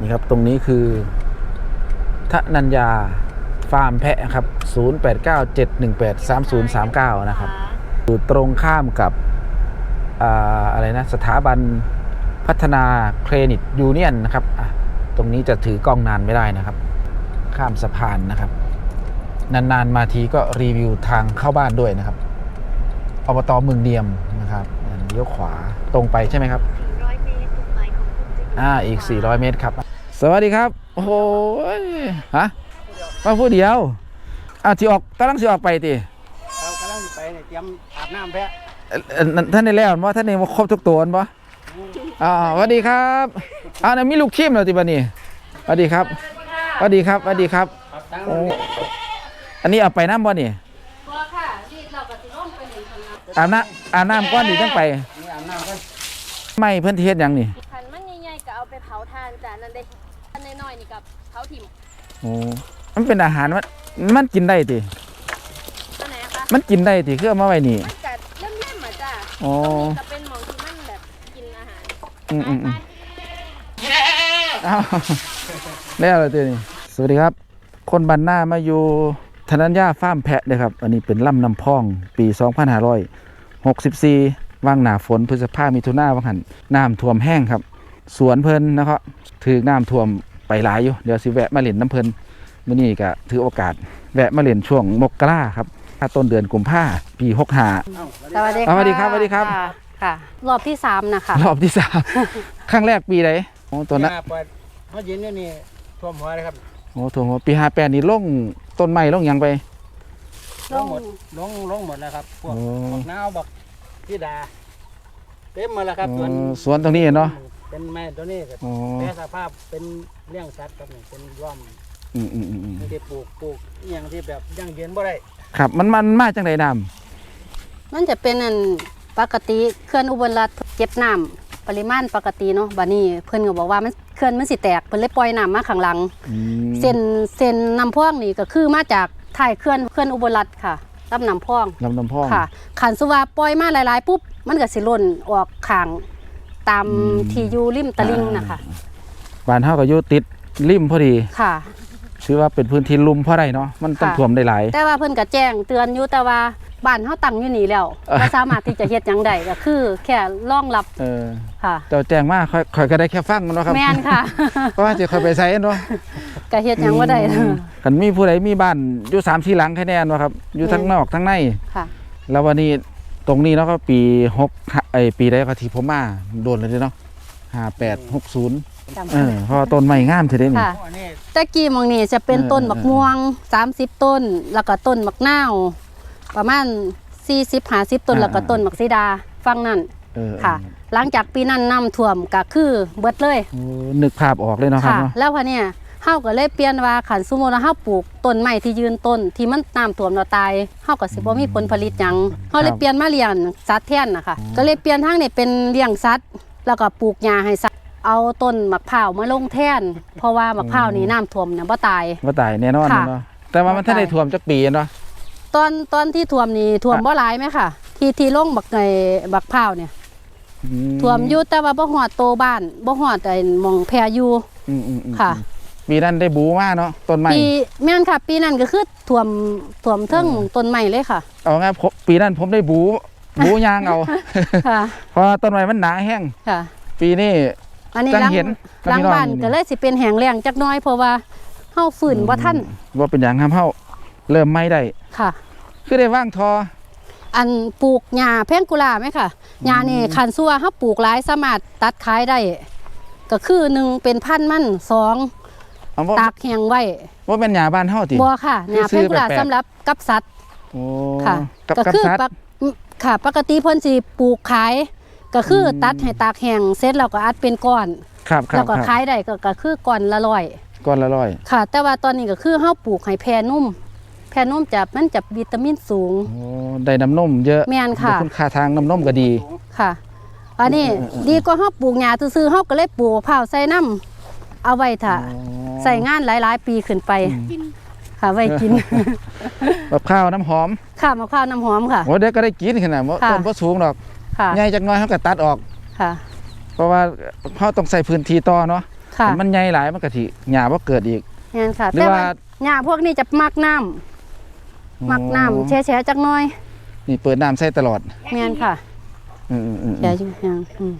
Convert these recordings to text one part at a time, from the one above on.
นี่ครับ ตรงนี้คือทนัญญาฟาร์มแพะครับ 0897183039 นะครับ อยู่ตรงข้ามกับอ่าอะไรนะ สถาบันพัฒนาเครดิตยูเนียนนะครับอะตรงนี้จะถือกล้องนานไม่ได้นะครับ ข้ามสะพานนะครับ นาน ๆ มาทีก็รีวิวทางเข้าบ้านด้วยนะครับ อบตเมืองเดียมนะครับอ่าเลี้ยวขวาตรงไปใช่ไหมครับ400เมตรจุดหมายของคุณจะอยู่อ่าอีก 400 เมตรครับ สวัสดีครับ โอ้โหยฮะมาผู้เดียวอ้าวที่ออกกำลังสิออกไปติเรากำลังไปเนี่ยเตรียมอาบน้ำแพะเอ่อเอ่อนั่นท่านในแล้วว่าท่านในมาครบทุกตัวบ่อ่าสวัสดีครับอ้าวนั่นมีลูกทีมเหรอติบันนี่สวัสดีครับสวัสดีครับสวัสดีครับครับตั้งโอ้อันนี้เอาไปน้ำบ่นี่บัวค่ะรีดเราก็สิลงไปหนึ่งคณะอาบน้ำอาบน้ำก้อนดีจังไปนี่อาบน้ำกันไม่เพิ่นเทศยังนี่ โอ้มันเป็นอาหารมันมันกินได้ติอันไหนอะคะมันกินได้ติคือเอามาไว้นี่มันกัดเล่มๆอะจ้ะอ๋อตรงนี้ก็เป็นหมองที่มันแบบกินอาหารอืมอืมอืมอ้าวแล้วเลยตัวนี้สวัสดีครับ คนบันหน้ามาอยู่ธนัญญาฟาร์มแพะเลยครับ อันนี้เป็นลำนำพองปี 2564ว่างหนาฝนพฤษภามิถุนาว่างหันน้ำท่วมแห้งครับ สวนเพิ่นนะครับถือน้ำท่วม ไปหลายอยู่เดี๋ยวสิแวะมาเล่นน้ำเพิ่นมื้อนี้ก็ถือโอกาส แวะมาเล่นช่วงมกราครับถ้าต้นเดือนกุมภาปี65เอ้า สวัสดีอ่าสวัสดีครับสวัสดีครับะค่ะ รอบที่สามนะคะ รอบที่สามครั้งแรกปีไหนโอ้ตัวนั้นหาเปิดเขาเย็นนี่นี่ท่วมหัวเลยครับโอ้ถูกปีห้าแปดนี่ลงต้นไม้ลงหยังไป ลงหมดลงลงหมดแล้วครับ พวกโอ้ บักนาวบักพี่ดา เต็มหมาแล้วครับสวนอ๋อสวนตรงนี้เนาะ เป็นไม้ตัวนี้ก็อ๋อแปรสภาพเป็นเลี้ยงสัตว์ครับนี่เป็นร่อมอืมอืมอืมอืมที่ปลูกปลูกอหย่างที่แบบยั่งยืนบ่ได้ครับมันมันมาจังไดน้มันจะเป็นอันปกติเคลื่อนอุบลรัฐเก็บน้ำปริมาณปกติเนาะบัดนี้เพิ่นก็บอกว่ามันเคลื่อนมันสิแตกเพิ่นเลยปล่อยน้ำมาข้างหลังำอืมเส้นเส้นน้ำพองนี่ก็คือมาจากท้ายเคลื่อนเคลื่อนอุบลรัฐค่ะรับน้ำพองลำน้ำพองค่ะขันสุว่าปล่อยมาหลายๆปุ๊บมันก็สิหล่นออกข้าง ตามอืมที่อยู่ริมตลิ่งนะคะบ้านเฮาก็อยู่ติดริมพอดีค่ะถือว่าเป็นพื้นที่ลุ่มพอได้เนาะมันต้องค่ะท่วมได้หลาย แต่ว่าเพิ่นก็แจ้งเตือนอยู่แต่ว่าบ้านเฮาตั้งอยู่นี่แล้วเออบ่สามารถที่จะเฮ็ดหยังได้ก็คือ แค่รองรับเออค่ะเจ้าแจ้งมาค่อยค่อยก็ได้แค่ฟังเนาะครับแม่นค่ะเพราะว่าสิค่อยไปใช้เนาะก็เฮ็ดหยังบ่ได้อืมคันมีผู้ใดมีบ้านอยู่3 4หลังแค่แน่นว่าครับอยู่ทั้งนอกทั้งในค่ะ แล้ววันนี้ ตรงนี้เนาะก็ปี6ไอยปีใดก็ที่ผมมาโดนเลยเนาะ58 60จำเออเพราะว่าต้นไม้งามเท่เด้นี่ ค่ะโอ้อันนี้ตะกี้หมองนี่จะเป็นเออต้นบักม่วง 30 ต้น แล้วก็ต้นบักนาวประมาณ 40 50 ต้น อ่า แล้วก็ต้นบักซีดาฟังนั่นเออค่ะ หลังจากปีนั้นน้ำท่วมก็คือเบิดเลยโอ้นึกภาพออกเลยเนาะครับค่ะ เนาะแล้วพอเนี่ยเฮาก็เลยเปลี่ยนว่าขันสมมุติว่าเฮาปลูกต้นไม้ที่ยืนต้น ที่มันน้ำท่วมเราตายเฮาก็สิบ่มีผลผลิตหยังเฮาเลยเปลี่ยนมาเลี้ยงสัตว์แทนนะคะก็เลยเปลี่ยนทางนี่เป็นเลี้ยงสัตว์แล้วก็ปลูกหญ้าให้สัตว์เอาต้นมะพร้าวมาลงแทน เพราะว่ามะพร้าวนี่น้ำท่วมเนี่ยบ่ตายว่าตายแน่นอนค่ะเนาะแต่ว่ามันถ้าได้ท่วมจักปีเนาะ ตอนตอนที่ท่วมนี่ท่วมบ่หลายไหมค่ะ ที่ที่ลงบักไอ้บักพร้าวเนี่ยอืท่วมอยู่แต่ว่าบ่ฮอดโตบ้านบ่ฮอดไอ้หมองแพอยู่ อืมอืมอืมค่ะ ปีนั้นได้บูมาเนาะต้นไม้ปีแม่นค่ะ ปีนั้นก็คือท่วมท่วมเทิงต้นไม้เลยค่ะ เอาไงผมปีนั้นผมได้บูบูยางเอาค่ะเพราะว่าต้นไม้มันหนาแห้งค่ะปีนี้อันนี้จังหลังเห็นหลังพี่น้องบ้านนี่ก็เลยสิเป็นแหงแรงจักหน้อยเพราะว่าเฮาฝืนบ่ทันว่าเป็นอย่างทำเฮาเริ่มไม่ได้ค่ะ คือได้ว่างทอ อันปลูกหญ้าแพงกุหลาบไหมค่ะหญ้านี่คันซัวเฮาปลูกหลายสามารถตัดขายได้ก็คือหนึ่งเป็นพันธุ์มันสอง เอาว่าตากแห้งไว้ว่าเป็นหญ้าบ้านเฮาติ บัวค่ะหญ้าคือแพงกุหลาบซื้อแปลกๆ สำหรับกับสัตว์โอ้ค่ะ กับก็กับคือสัตว์ปกค่ะ ปกติเพิ่นสิปลูกขาย ก็คืออม ตัดให้ตากแห้งเสร็จแล้วก็อัดเป็นก้อน ครับครัแล้บวก็ครับขายได้ก็ก็คือก้อนละร้อย ก้อนละร้อยค่ะ แต่ว่าตอนนี้ก็คือเฮาปลูกให้แพรนุ่ม แพรนุ่มจะมันจะวิตามินสูง โอ้ได้น้ำนมเยอะแม่นค่ะ คุณค่าทางน้ำนมก็ดี ค่ะ อันนี้เออเออดีกว่าเฮาปลูกหญ้าซื่อๆเฮาก็เลยปลูกมะพร้าวใส่น้ำ เอาไว้ถ้าอ๋อ ใส่งานหลายๆ ปีขึ้นไปอืมค่ะไว้กิน แบบข้าวน้ำหอมค่ะมะพร้าวน้ำหอมค่ะ โอ้เด็กก็ได้กินขนาดว่าค่ะ ต้นบ่สูงดอกค่ะใหญ่จักหน้อยเฮาก็ตัดออก ค่ะเพราะว่าเฮาต้องใส่พื้นที่ต่อเนาะค่ะมันใหญ่หลายมันก็สิหญ้าบ่เกิดอีก แม่นค่ะหรือแต่ว่าว่า หญ้าพวกนี้จะมักน้ำมักน้ำแช่ๆจักหน่อยนี่เปิดน้ำใส่ตลอดแม่นค่ะอืมอืมอืมแช่อยู่ยังอืม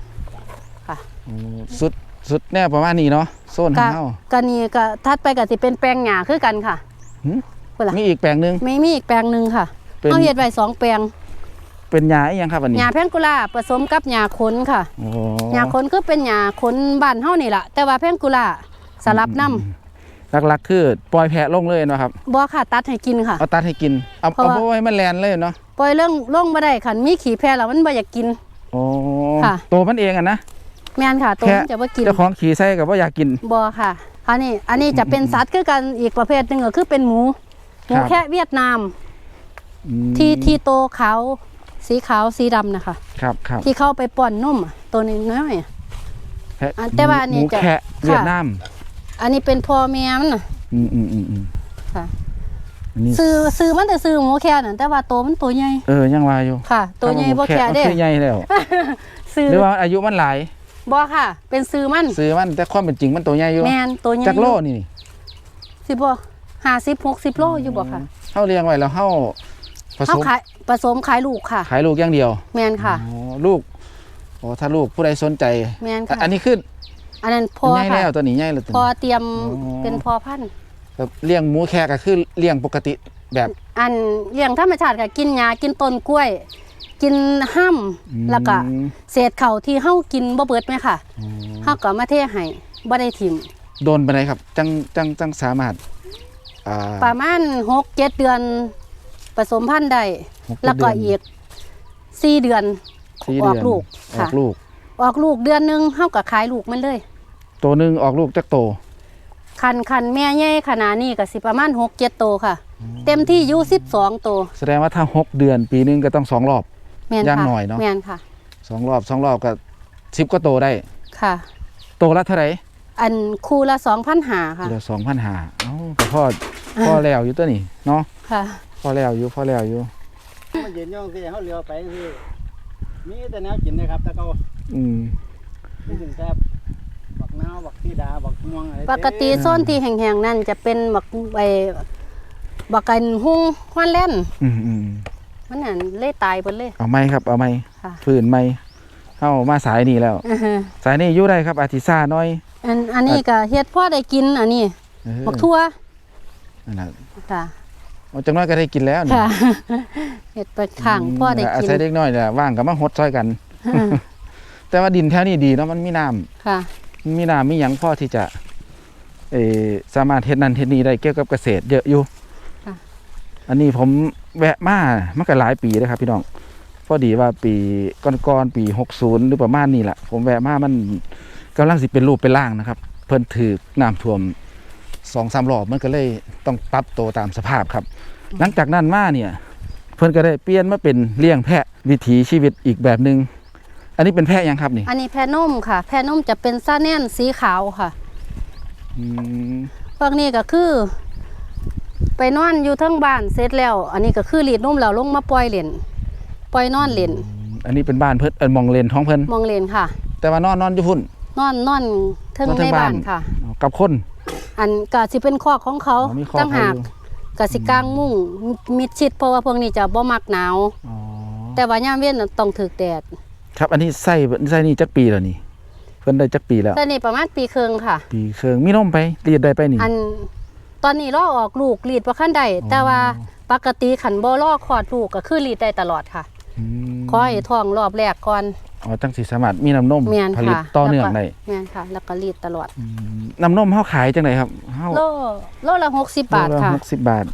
อืมสุด สุดแน่ประมาณนี้เนาะโซนของก็เฮาก็นี่ก็ทัดไปก็สิเป็นแปลงหญ้าคือกันค่ะหืมเพิ่นล่ะมีอีกแปลงหนึงมีมีอีกแปลงหนึงค่ะเป็น เอาเฮ็ดไว้สองแปลงเป็นหญ้าอีหยังครับอันนี้หญ้าแพงกุลาผสมกับหญ้าขนค่ะโอ้หญ้าขนคือเป็นหญ้าขนบ้านเฮานี่ล่ะแต่ว่าแพงกุลาสลับน้ำหลักๆ คือปล่อยแพะลงเลยเนาะครับบ่ค่ะตัดให้กินค่ะ เอาตัดให้กินเอาเพราะเอาว่าไว้มันแลนเลยเนาะปล่อยเรื่องลงบ่ได้คันมีขี้แพะแล้วมันบ่อยากกิน โอ้ค่ะ ตัวมันเองอะนะ แม่นค่ะ ตัวแพะมันจะบ่กินเจ้าของขี่ใส่กับว่าอยากกิน บ่ค่ะอันนี้อันนี้จะเป็นสัตว์คือกันอีกประเภทหนึงก็คือเป็นหมูหมูครับ แค่เวียดนาม อืมที่ที่โตขาวสีขาวสีดำนะคะ ครับครับที่เข้าไปป้อนนมอะตัวน้อยๆอะ แพะอันแต่ว่าอันนี้หมูจะแคะค่ะ เวียดนามอันนี้เป็นพ่อแม่มันน่ะอืมอืมอืมอืมค่ะอันนี้ซื้อซื้อมันแต่ซื้อหมูแค่นั่นแต่ว่าโตวมันตัวใหญ่เออยังว่าอยู่ค่ะ ตัวใหญ่บ่แค่มันเด้คือใหญ่แล้วซื้อหรือว่าอายุมันหลาย บ่ค่ะ เป็นซื้อมันซื้อมันแต่ความเป็นจริงมันตัวใหญ่อยู่แม่นตัวใหญ่จักโลนี่นี่สิบ่50 60โลอยู่บ่ค่ะเฮาเลี้ยงไว้แล้วเฮาผสเขามขายผสมขายลูกค่ะ ขายลูกอย่างเดียว แม่นค่ะอ๋อลูกโอ้ถ้าลูกผู้ใดสนใจแม่นอะค่ะอันนี้คืออันนั้นพอใหญ่ค่ะแล้วตัวนี้ใหญ่แล้วตัวพอนี้เตรียมอ๋อเป็นพอพันธุ์แบบเลี้ยงหมูแคะก็คือเลี้ยงปกติแบบ อันเลี้ยงธรรมชาติค่ะกินหญ้ากินต้นกล้วย กินห้ํอืม แล้วก็เศษเข่าวที่เฮากินบ่เบิดไหมค่ะเฮาก็มาเทให้บ่ได้ถิ่มโดนไปไหนครับ จังจังจังสามารถอ่าประมาณ6 7เดือนผสมพันธุ์ได้หเจ็ดแล้วก็เดืนอีก4เดือน สี่ออกเดืนลูกอค่ะ อกลูก ออกลูกเดือนหนึงเฮาก็ขายลูกมันเลย ตัวหนึ่งออกลูกจักโต คันคันแม่ใหญ่ขนาดนี้ก็สิประมาณ6 7โตค่ะ เต็มที่อยู่12โตแสดงว่าถ้าหกเดือนปีหนึงก็ต้องสองรอบ แม่นย่างค่ะหน่อยเนอะแม่นค่ะ สองรอบสองรอบก็สิบก็โตได้ ค่ะ โตละเท่าไหร่อันคู่ละ2,500ค่ะ เดือนสองพันหาเอ้าก็พ่อพ่อแล้วอยู่ตัวนี้เนาะค่ะ พ่อแล้วอยู่พ่อแล้วอยู่ มันยืนย่องสิเขาเลี้ยวไปสิมีแต่แนวกินนะครับแต่เขาอืม ไม่ถึงแต่บักนาวบักที่ดาบักม่วงอะไรปกติโซนที่แห้งๆนั่นจะเป็นบักใบบักกันหุ้งฮวนแล่นอืมอืม มันนั่นเล่ตายเบิดเลย เอาไหมครับ เอาไหมค่ะ ฝืนไหมเข้ามาสายนี่แล้ว อือฮึสายนี่อยู่ได้ครับอาทิซ่าน้อยอันอันนี้ก็เฮ็ดพ่อได้กินอันนี้เออบักทั่วนั่นแหละค่ะเอาจังน้อยก็ได้กินแล้วนี่ค่ะเฮ็ดไปข้างพ่อได้อากินศัยเด็กน้อยเนี่ยว่างก็มาหดซอยกัน แต่ว่าดินแถวนี้ดีเนาะมันมีน้ำ ค่ะมันมีน้ำมีหยังพอที่จะเออสามารถเฮ็ดนั่นเฮ็ดนี่ได้เกี่ยวกับเกษตรเยอะอยู่ค่ะ อันนี้ผมแวะมามันก็หลายปีแล้วครับ พี่น้องพอดีว่าปีก่อนๆปี60หรือประมาณนี้แหละผมแวะมามันกำลังสิเป็นรูปเป็นร่างนะครับ เพิ่นถือน้ำท่วมสองสามรอบมันก็เลยต้องปรับตัวตามสภาพครับ หลังจากนั้นมาเนี่ยเพิ่นก็ได้เปลี่ยนมาเป็นเลี้ยงแพะวิถีชีวิตอีกแบบหนึง่งอันนี้เป็นแพะยังครับนี่อันนี้แพะนุ่มค่ะ แพะนุ่มจะเป็นซ่าแน่นสีขาวค่ะอืมพวกนี้ก็คือ ไปนอนอยู่เทั้งบ้านเสร็จแล้ว อันนี้ก็คือรีดนุ่มแล้วลงมาปล่อยเล่นปล่อยนอนเล่นอันนี้เป็นบ้านเพิ่นเอิ้นมองเลนท้องเพิ่นมองเล่นค่ะ แต่ว่านอนนอนอยู่พุ่นนอนนอนเทิงนอนเทิในงบ้าบ้านนค่ะ กับคน อันก็สิเป็นคอกของเขาอ๋อมีคอกตั้งหากเขาอยู่ก็สิกางมุ้งมิดชิดเพราะว่าพวกนี้จะบ่มักหนาวอ๋อแต่ว่ายามเว้นน่ะต้องถึกแดดครับอันนี้ใส่ใส่นี่จักปีแล้วนี่เพิ่นได้จักปีแล้วแต่นี่ประมาณปีครึ่งค่ะ ปีเครื่องมีนมไปเรียดได้ไปนี่อัน ตอนนี้รอออกลูกรีดบ่คันได้แต่ว่าปกติขันบ่รอคลอดลูกก็คือรีดได้ตลอดค่ะมขอให้ท้องรอบแรกก่อนอ๋อจังสิสามารถมีน้ำนมแม่นผลิตค่ะต่อเนื่องแล้วก็ได้แม่นค่ะ แล้วก็รีดตลอดอืมน้ำนมเฮาขายจังไดครับเฮาโลโลละ60บาทโลละค่ะหกสิบบาท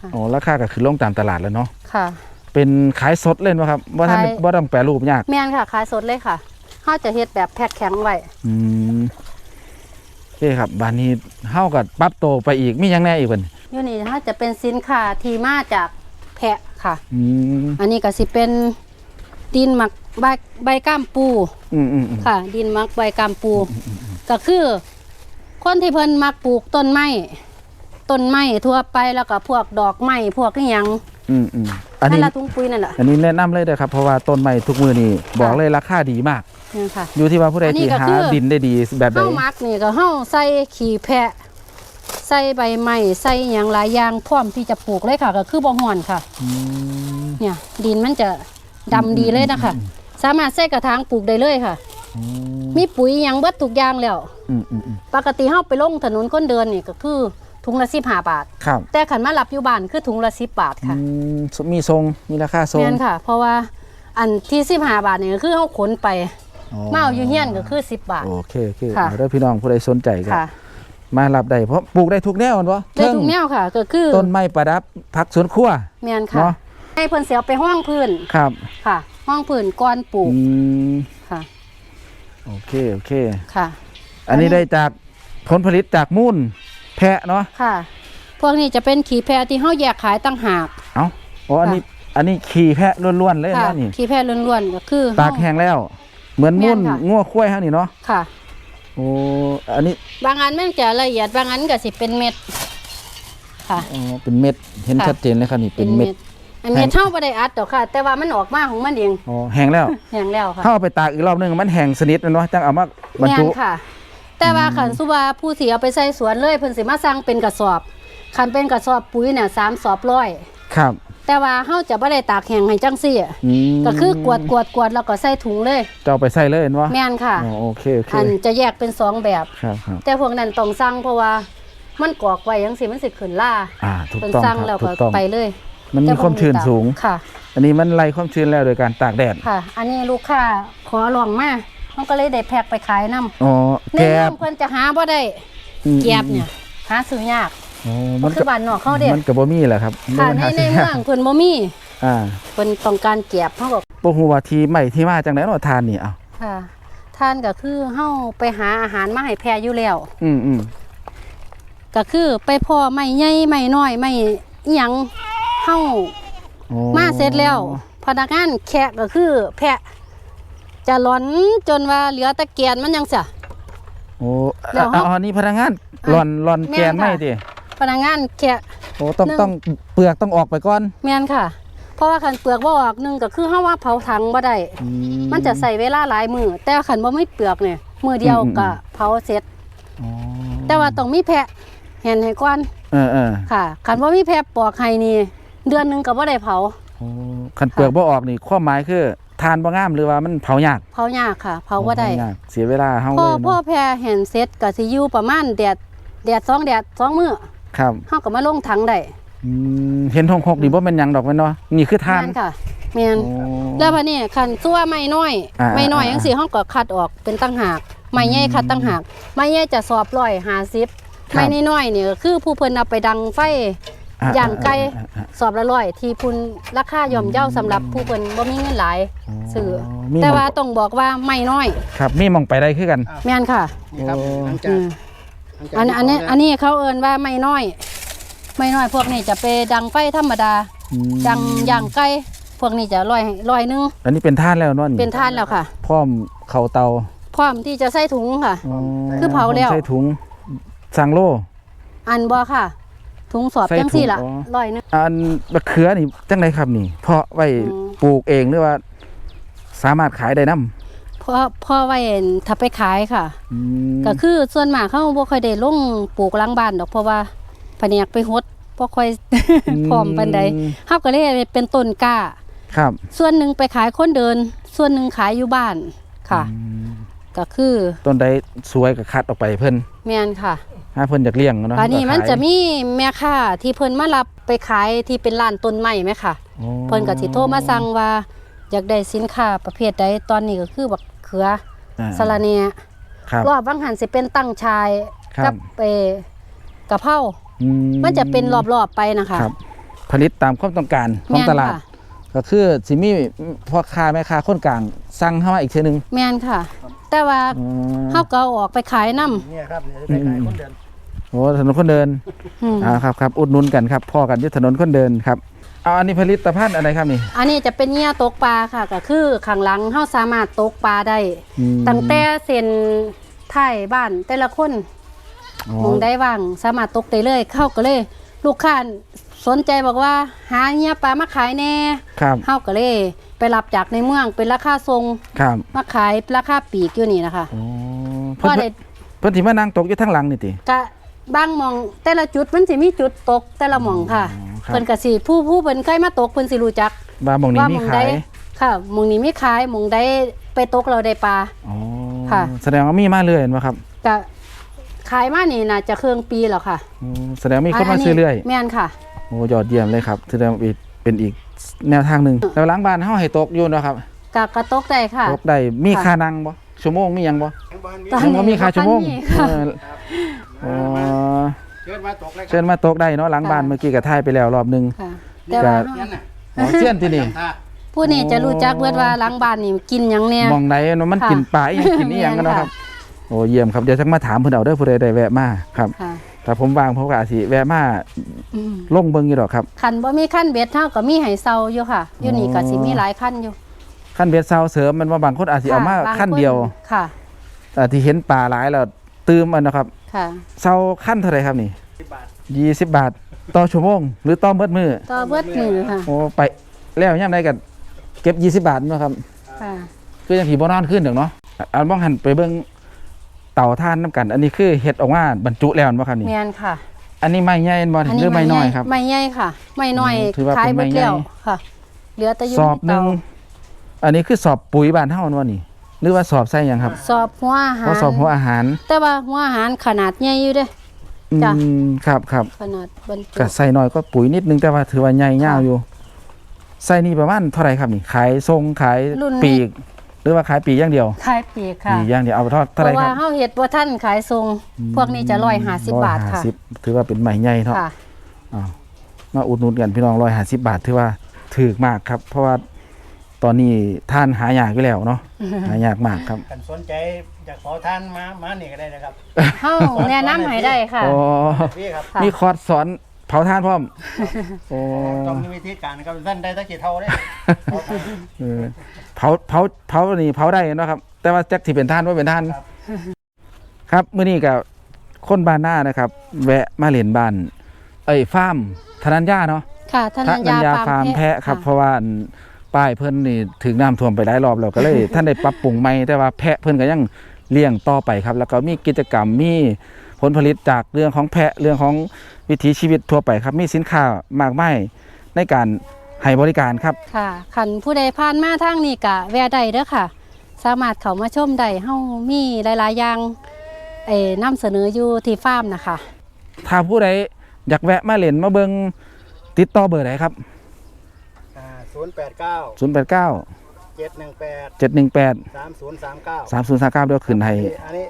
ค่ะอ๋อราคาก็คือลงตามตลาดแล้วเนาะค่ะ เป็นขายสดเล่นบ่ครับบ่ทันขายบ่ต้องแปรรูปยากแม่นค่ะขายสดเลยค่ะเฮาจะเฮ็ดแบบแพ็คแข็งไว้อืมโอ เคครับบ้านนี้เฮาก็ปรับโตวไปอีกมีหยังแหน่อีกเพิ่นอยู่นี่ถ้าจะเป็นสินค้าที่มาจากแพะค่ะ อืมอันนี้ก็สิเป็นดินหมักใบใบก้ามปู อืมอืมอืมค่ะ ดินหมักใบก้ามปู ก็คือ คนที่เพิ่นมักปลูกต้นไม้ต้นไม้ทั่วไปแล้วก็พวกดอกไม้พวกอีหยังอืมอืมอันนั่นี้นละถุงปุ๋ยนั่นแหละ อันนี้แนะนำเลยนะครับ เพราะว่าต้นไม้ทุกมือนี่บอกเลยราคาดีมาก นี่ค่ะ อยู่ที่ว่าผู้ใดอันนี้ที่ก็หาคือ ดินได้ดีแบบใด เฮามักนี่ก็เฮาใส่ขี้แพะ ใส่ใบไม้ใส่หยังหลายอย่างพร้อมที่จะปลูกเลยค่ะ ก็คือบ่ฮ้อนค่ะ อืม เนี่ย ดินมันจะดำดีเลยนะคะ สามารถใส่กระถางปลูกได้เลยค่ะ อืมมีปุ๋ยหยังเบิดทุกอย่างแล้ว อืมอืมอืมปกติเฮาไปลงถนนคนเดินนี่ก็คือถุงละ15บาท ครับแต่ขันมารับอยู่บ้านคือถุงละ10บาทค่ะ อืมมีทรงมีราคาทรง แม่นค่ะ เพราะว่าอันที่15บาทนี่ก็คือเฮาขนไป มาเอาอยู่เฮียนก็คือ 10 บาท โอเคโอเคค่ะ เอาเด้อพี่น้องผู้ใดสนใจก็ค่ะมารับได้เพราะปลูกได้ทุกแนวแม่นบ่ได้ทุกแนวค่ะ ก็คือต้นไม้ประดับผักสวนครัว แม่นค่ะเนาะ ให้เพิ่นเสียไปห้องพื้นครับค่ะ ห้องพื้นก้อนปลูกอืมค่ะโอเคโอเค ค่ะ อันนี้ได้จากผลผลิตจากมูลแพะเนาะค่ะ พวกนี้จะเป็นขี้แพะที่เฮาแยกขายต่างหาก เอ้าอ๋ออันนี้อันนี้ขี่แพะล้วนๆเลยค่ะ เนาะนี่ขี้แพะล้วนๆก็คือตากแห้งแล้ว เหมือนมุ่นแม่นค่ะ งัวควายเฮานี่เนาะค่ะ โอ้อันนี้บางอันมันจะละเอียดบางอันก็สิเป็นเม็ด ค่ะ อ๋อเป็นเม็ดเห็นค่ะ ชัดเจนเลยครับนี่เป็นเม็ด อันเม็ดเท่าบ่ได้อัดดอกค่ะ แต่ว่ามันออกมาของมันเองอ๋อแห้งแล้วแห้งแล้วค่ะถ้าเอาไปตากอีกรอบนึงมันแห้งสนิทแม่นเนาะจังเอามาบรรแม่จุ นค่ะ แต่ว่าขันสุว่าผู้ที่เอาไปใส่สวนเลยเพิ่นสิมาสั่งเป็นกระสอบ คันเป็นกระสอบปุ๋ยเนี่ยสามสอบร้อย ครับ แต่ว่าเฮาจะบ่ได้ตากแห้งให้จังซี่อืมก็คือกวดกวดกวดแล้วก็ใส่ถุงเลยจะเอาไปใส่เลยเห็นบ่แม่นค่ะ อ๋อโอเคโอเคอันจะแยกเป็นสองแบบ ครับครับแต่พวกนั้นต้องสั่งเพราะว่ามันกรอกไว้จังซี่มันสิขึ้นล่าอ่าถูกเพิ่นต้องสั่งคแล้รัวบถูก็กต้อง ไปเลยมันมีความชื้นสูง ค่ะ อันนี้มันไล่ความชื้นแล้วโดยการตากแดดค่ะ อันนี้ลูกค้าขอลองมามันก็เลยได้แพ็คไปขายนํอ๋อในแกเมือบงเพิ่นจะหาบ่ได้อืมแก็บเนี่ยหาซื้อยาก อ๋อบ่มันคือบ้านนอกเขาเด้มันก็บ่มีแหละครับค่ะมัในหาในซื้ยเมืกองเพิ่นบ่มีอ่าเพิ่นต้องการแก็บเฮาก็บ่ฮู้ว่าที่ใหม่ที่มาจังได๋เนาะทานนี่เอ้าค่ะท่านก็คือเฮาไปหาอาหารมาให้แพะอยู่แล้ว อืมอืมก็คือไปพ่อไม่ใหญ่ไม่น้อยไม่อิหยังเฮาโอ้มาเสร็จแล้ว พนักงานแขกก็คือแพะ จะหลอนจนว่าเหลือแตะเกียนมันยังเสียโอ้แล้วเอาเฮาอันนี้พนักงานอะหล่อนหล่อนแม่นแกนไม่ค่ะติ พนักงานแขกโอ้ต้องหนึ่งต้องเปลือกต้องออกไปก่อนแม่นค่ะ เพราะว่าคันเปลือกบ่ออกหนึงก็คือเฮาว่าเผาถังบ่ได้อืมันจะใส่เวลาหลายมือแต่คันบ่มีเปลือกเนี่ยมือเดียวอืมอืมก็เผาเสร็จอ๋อแต่ว่าต้องมีแพะเห็นให้ก่อนเออเออค่ะคันบ่มีแพะปอกให้นี่เดือนหนึงก็บ่ได้เผาโอ้คันเปลือกบ่ออกนี่ความหมายคือทานบ่งามหรือว่ามันเผายาก เผายากค่ะ เผาบ่ได้เผยากเสียเวลาเฮาพ่อเลยพ่อเนาะแพะเห็นเสร็จก็สิอยู่ประมาณแดดแดดสองแดดสองมื้อ ครับเฮาก็มาลงถังได้อืมเห็นทงหกนี่บ่แม่นหยังดอกแม่นเนาะนี่คือทานแม่นค่ะ แม่นโอ้แล้วบัดนี้คันซัวไม่น้อย อ่าไม่น้อยอ่าจังซี่เฮาก็คัดออกเป็นตั้งหาก ไม่ใหญ่คัดตั้งหาก ไม่ใหญ่จะสอบร้อยห้าสิบครับ ไม่น้อยๆนี่ก็คือผู้เพิ่นเอาไปดังไฟ อะย่างไก่อะอะสอบละร้อยที่พุ่นราคาย่อมเยาสำหรับผู้เพิ่นบ่มีเงินหลาย ซื้อ มีแต่หม้องว่าต้องบอกว่าไม่น้อย ครับมีหมองไปได้คือกัน แม่นค่ะนี่ครับโอ้หลังอืจากมหลังจาก อันอันนี้ที่อันนี้เขาเอิ้นว่าไม่น้อย ไม่น้อยพวกนี้จะไปดังไฟธรรมดาอืมดังย่างไก่พวกนี้จะร้อยร้อยหนึงอันนี้เป็นท่านแล้วเนาะนี่เป็นทานแล้วค่ะ พร้อมเข้าเตา พร้อมที่จะใส่ถุงค่ะอ๋อคือเผาแล้วใส่ถุงสั่งโล อันบ่ค่ะถุงสอบใส่จังสี่ล่ะถุงอ๋อร้อยหนึงอันมะเขือนี่จังไดครับนี่ เพาะไว้อืมปลูกเองหรือว่า สามารถขายได้นํเพราะพ่อไว้ถ้าไปขายค่ะ อืมก็คือส่วนมากเขาบ่ค่อยได้ลงปลูกหล้างบ้านดอกเพราะว่าแผนกไปหดบ่ค่อยพร้อมปานใดเฮาก็เลยเป็นต้นกล้า ครับส่วนหนึ่งไปขายคนเดิน ส่วนหนึ่งขายอยู่บ้านค่ะ อืมก็คือต้นใดสวยก็คัดออกไปเพิ่นแม่นค่ะถ้าเพิ่นอยากเลี้ยงเนาะป่านนี้มันขายจะมีแม่ค้าที่เพิ่นมารับไปขายที่เป็นร้านต้นไม้ไหมค่ะโอ้เพิ่นก็สิโทรมาสั่งว่า อยากได้สินค้าประเภทใดตอนนี้ก็คือบัก เขืออ่าสะระเนียครับ รอบบางหันสิเป็นตั้งชายครับ กัเออกะเพราอืมันจะเป็นรอบๆไปนะคะ ครับ ผลิตตามความต้องการของแม่นตลาด ค่ะ ก็คือสิมีพ่อค้าแม่ค้าคนกลางสั่งเข้ามาอีกทีนึงแม่นค่ะ แต่ว่าอ๋อ เฮาก็เอาออกไปขายนํเนี่ยครับเนี่ยจะไปขายคนเดิน โอ้ถนนคนเดินอืมอ่าครับครับอุดหนุนกันครับพ่อกันที่ถนนคนเดินครับ เอาอันนี้ผลิตภัณฑ์อะไรครับนี่ อันนี้จะเป็นเหยี่ยตกปลาค่ะก็คือข้างหลังเฮาสามารถตกปลาได้อืม ตั้งแต่เส้นท้ายบ้านแต่ละคน อ๋อ มองได้ว่างสามารถตกได้เลยเข้าก็เลย ลูกค้าสนใจบอกว่า หาเหยี่ยปลามาขายแน่ครับเฮาก็เลย ไปรับจากในเมืองเป็นราคาทรงครับมาขายราคาปีกอยู่นี่นะคะโอ้พ่เพิ่อนได้เพิ่นสิมานั่งตกอยู่ทางหลังนี่ติ กะบางหมองแต่ละจุดมันสิมีจุดตกแต่ละหมองค่ะ อ๋อครับ เพิ่นก็สิผู้ผู้เพิ่นเคยมาตกเพิ่นสิรู้จัก ว่าหม่องนี้ว่ามีหมองขาใดยค่ะหมองนี้มีขายหมองใดไปตกเราได้ปลา อ๋อค่ะ แสดงว่ามีมาเรื่อยเห็นบ่ครับก็ขายมานี่น่าจะเครื่องปีแล้วค่ะอืมแสดงว่ามีคนมาซื้อเรื่อย แม่นค่ะ โอ้ยอดเยี่ยมเลยครับแสดงว่าเป็นอีกแนวทางหนึ่งแล้วหล้างบ้านเฮาให้ตกอยู่เนาะครับกะกระตกได้ค่ะ ตกได้มีค่ะ ค่านั่งบ่ชั่วโมงมีหยังบ่ตอนยังนี้บ่มีค่าชั่วโมงบ่ทันมีค่ะ เอออ๋อเชิญมาตกเลยคเชิรับญมาตกได้เนาะหลังบ้านค่ะเมื่อกี้ก็ถ่ายไปแล้วรอบหนึง ค่ะ แต่ว่าเงี้ยน่ะอ๋อเสี้ยนที่นี่ท่าผู้นี้จะรู้จักเบิดว่าหลังบ้านนี่กินหยังแน่ มองไหนเนาะมันค่ะกินปลาอีหยังกินอีหยังกันเนาะครับโอ้เยี่ยมครับเดี๋ยวจักมาถามเพิ่นเอาเด้อผู้ใดได้แวะมาครับค่ะแต่ผมวางผมก็อาจสิแวะมาอืมลงเบิ่งอยู่ดอกครับ คันบ่มีขั้นเบ็ดเฮาก็มีให้เซาอยู่ค่ะ อยู่นี่ก็สิมีหลายขั้นอยู่ขั้นเบ็ดเซาเสริมมันว่าบางคนอาจสิเอามาค่ะบงขั้นเดียวค่ะ แต่ที่เห็นปลาหลายแล้วตื่มอันนะครับ ค่ะเซาขั้นเท่าไหร่ครับนี่ยี่สิบบาท ต่อชั่วโมง หรือต่อเบิดมือต่อเบิดมือค่ะ โอ้ไปแล้วย่ำได้กันเก็บยี่สิบบาทเนาะครับ ค่ะ คือยังผีบ่นอนขึ้นเดี๋ยวเนาะอันบ้องหันไปเบิ่งเต่าท่านน้ำกัน อันนี้คือเห็ดออกมาบรรจุแล้วบ่ครับนี่แม่นค่ะ อันนี้ไม่ใหญ่บ่หรือไม่น้อยครับไม่ใหญ่ค่ะไม่น้อยอืมถือว่าขายเป็นเบิดไม้ใหญ่แล้วค่ะเหลือแต่อยู่สอบหนึ่งในเตอันนี้คือสอบปุ๋ยบ้านเฮาเนาะนี่ หรือว่าสอบใส่หยังครับาสอบหัวอาหารเพราะสอบหัวอาหารแต่ว่าหัวอาหารขนาดใหญ่อยู่เด้จ้ะอืมครับครับขนาดบรรจุก็ใส่น้อยก็ปุ๋ยนิดนึงแต่ว่าถือว่าใหญ่ยาวค่ะอยู่ใส่นี่ประมาณเท่าไหร่ครับนี่ขายทรงขายรุ่นนี้ปีก หรือว่าขายปีกอย่างเดียวขายปีกค่ะ ปีกอย่างเดียวเอาเท่าเพเท่าไหร่ราะคว่ารับเฮาเฮ็ดบ่ทันขายทรงพวกนี้จะ150 บาทค่ะ 150ถือว่าเป็นใหม่ใหญ่เนาะ ค่ะอ้าวมาอุดหนุนกันพี่น้อง150บาทถือว่าถูกมากครับ เพราะว่า ตอนนี้ท่านหายากอยู่แล้วเนาะหายากมากครับกันสนใจอยากขอทานมามานี่ก็ได้นะครับเฮาแนะนำให้ได้ค่ะโอ้พี่ครับค่ะมีคอร์สสอนเผาท่านพร้อมโอ้ต้องมีวิธีการนะครับท่านได้ตั้งกี่เท่าเลยเออเผาเผาเผานี่เผาได้เนาะครับ แต่ว่าแจ็คที่เป็นท่านว่าเป็นท่าน ครับมื้อนี้กับคนบ้านหน้านะครับ แวะมาเล่นบ้าน เอ้ยฟาร์มธนัญญาเนาะ ค่ะธนัญญาญาฟาร์มแพะครับเพราะว่าอัน ป้ายเพิ่นนี่ถึงน้ำท่วมไปหลายรอบแล้วก็เลย ท่านได้ปรับปรุงใหม่แต่ว่าแพะเพิ่นก็ยังเลี้ยงต่อไปครับ แล้วก็มีกิจกรรมมีผลผลิตจากเรื่องของแพะเรื่องของวิถีชีวิตทั่วไปครับ มีสินค้ามากมายในการให้บริการครับค่ะคันผู้ใดผ่านมาทางนี้ก็แวะได้เด้อค่ะ สามารถเข้ามาชมได้เฮามีหลายๆอย่างเอ่นำเสนออยู่ที่ฟาร์มนะคะ ถ้าผู้ใดอยากแวะมาเล่นมาเบิงติดต่อเบอร์ไหนครับ ศูนย์แปดเก้า089เจ็ดหนึ่งแปด718สามศูนย์สามเก้า3039เดี๋ยวขึ้นให้อันนี้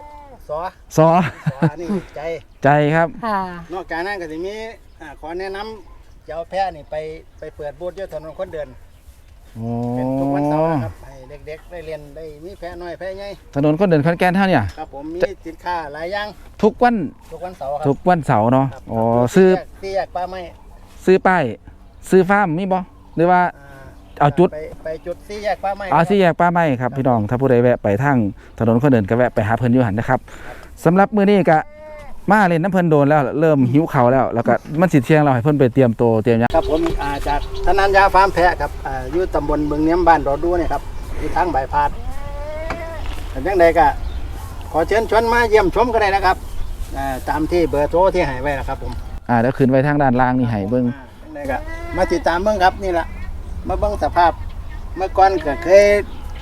สอซอสออันนี้ใจใจครับ ค่ะ นอกจากนั้นก็จะมีอ่าขอแนะนำจะเอาแพะนี่ไปไปเปิดบูธเยอะถนนคนเดินโอ้เป็นทุกวันเสาร์นะครับให้เด็กๆได้เรียนได้มีแพะน้อยแพะใหญ่ถนนคนเดินขอนแก่นเท่าเนี่ยครับผมมีสินค้าหลายอย่างทุกวันทุกวันเสาร์ครัทุกวันเสาร์เนาะครับอ๋อซื้อที่แยกป้าไม้ซื้อป้ายซื้อฟาร์มมีบ่หรือว่าอ่า เอาจุด ไปไปจุดที่แยกป้าไม้เอาสี่แยกป้าไม้ครับพี่น้องถ้าผู้ใดแวะไปทางถนนคนเดินก็แวะไปหาเพิ่นอยู่หันนะครับสำหรับมื้อนี้ก็มาเล่นน้ำเพิ่นโดนแล้วเริ่มหิวข้าวแล้ว แล้วก็มันสิเที่ยงเราให้เพิ่นไปเตรียมตัวเตรียมหยังครับผมอ่าจากธนัญญาฟาร์มแพะครับอ่าอยู่ตำบลเมืองเนียมบ้านดอดูเนี่ยครับอยู่ทางบายพาดแต่ยังใดก็ขอเชิญชวนมาเยี่ยมชมก็ได้นะครับอ่าตามที่เบอร์โทรที่ให้ไว้นะครับผมอ่าเดี๋ยวขึ้นไว้ทางด้านล่างนี่ให้เบิ่ง จังใดก็มาติดตามเบิ่งครับนี่แหละ มาเบิ่งสภาพ เมื่อก่อนก็เคย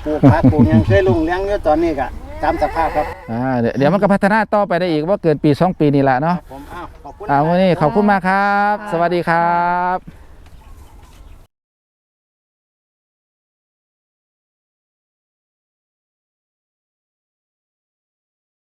ปลูกผักปลูกหยังเคยลุงเลี้ยงอยู่ตอนนี้ก็ตามสภาพครับ อ่าเดี๋ยวเดี๋ยวมันก็พัฒนาต่อไปได้อีกว่าเกินปี2ปีนี่ละเนาะผมอ้าวขอบคุณอ่าวันนี้ขอบคุณมากครับค่ะสวัสดีครับ